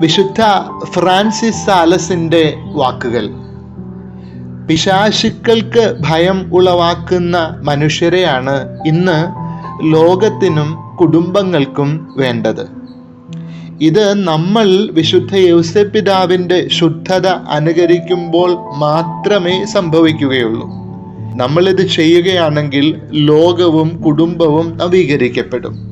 വിശുദ്ധ ഫ്രാൻസിസ് സാലസിന്റെ വാക്കുകൾ. പിശാശുക്കൾക്ക് ഭയം ഉളവാക്കുന്ന മനുഷ്യരെയാണ് ഇന്ന് ലോകത്തിനും കുടുംബങ്ങൾക്കും വേണ്ടത്. ഇത് നമ്മൾ വിശുദ്ധ യൗസപിതാവിന്റെ ശുദ്ധത അനുകരിക്കുമ്പോൾ മാത്രമേ സംഭവിക്കുകയുള്ളൂ. നമ്മളിത് ചെയ്യുകയാണെങ്കിൽ ലോകവും കുടുംബവും നവീകരിക്കപ്പെടും.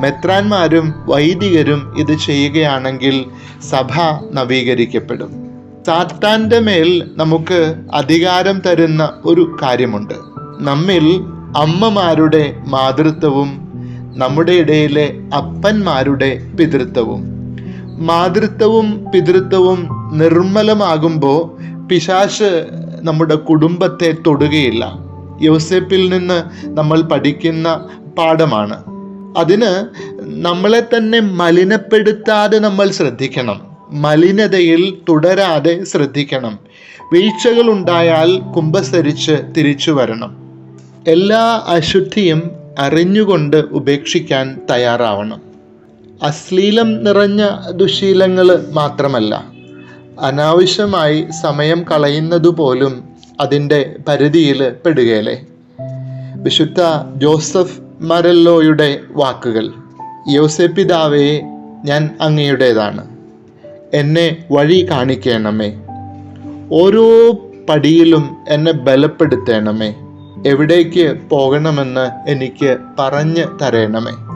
മെത്രാന്മാരും വൈദികരും ഇത് ചെയ്യുകയാണെങ്കിൽ സഭ നവീകരിക്കപ്പെടും. സാത്താന്റെ മേൽ നമുക്ക് അധികാരം തരുന്ന ഒരു കാര്യമുണ്ട്. നമ്മിൽ അമ്മമാരുടെ മാതൃത്വവും നമ്മുടെ ഇടയിലെ അപ്പന്മാരുടെ പിതൃത്വവും. മാതൃത്വവും പിതൃത്വവും നിർമ്മലമാകുമ്പോൾ പിശാശ് നമ്മുടെ കുടുംബത്തെ തൊടുകയില്ല. യോസെപ്പിൽ നിന്ന് നമ്മൾ പഠിക്കുന്ന പാഠമാണ്. അതിന് നമ്മളെ തന്നെ മലിനപ്പെടുത്താതെ നമ്മൾ ശ്രദ്ധിക്കണം. മലിനതയിൽ തുടരാതെ ശ്രദ്ധിക്കണം. വീഴ്ചകൾ ഉണ്ടായാൽ കുംഭസരിച്ച് തിരിച്ചു വരണം. എല്ലാ അശുദ്ധിയും അറിഞ്ഞുകൊണ്ട് ഉപേക്ഷിക്കാൻ തയ്യാറാവണം. അശ്ലീലം നിറഞ്ഞ ദുശീലങ്ങൾ മാത്രമല്ല അനാവശ്യമായി സമയം കളയുന്നതുപോലും അതിന്റെ പരിധിയിൽ പെടുകയല്ലേ വിശുദ്ധ ജോസഫ് മരല്ലോയുടെ വാക്കുകൾ. യോസെപ്പിതാവേ ഞാൻ അങ്ങയുടേതാണ്. എന്നെ വഴി കാണിക്കണമേ. ഓരോ പടിയിലും എന്നെ ബലപ്പെടുത്തണമേ. എവിടേക്ക് പോകണമെന്ന് എനിക്ക് പറഞ്ഞു തരണമേ.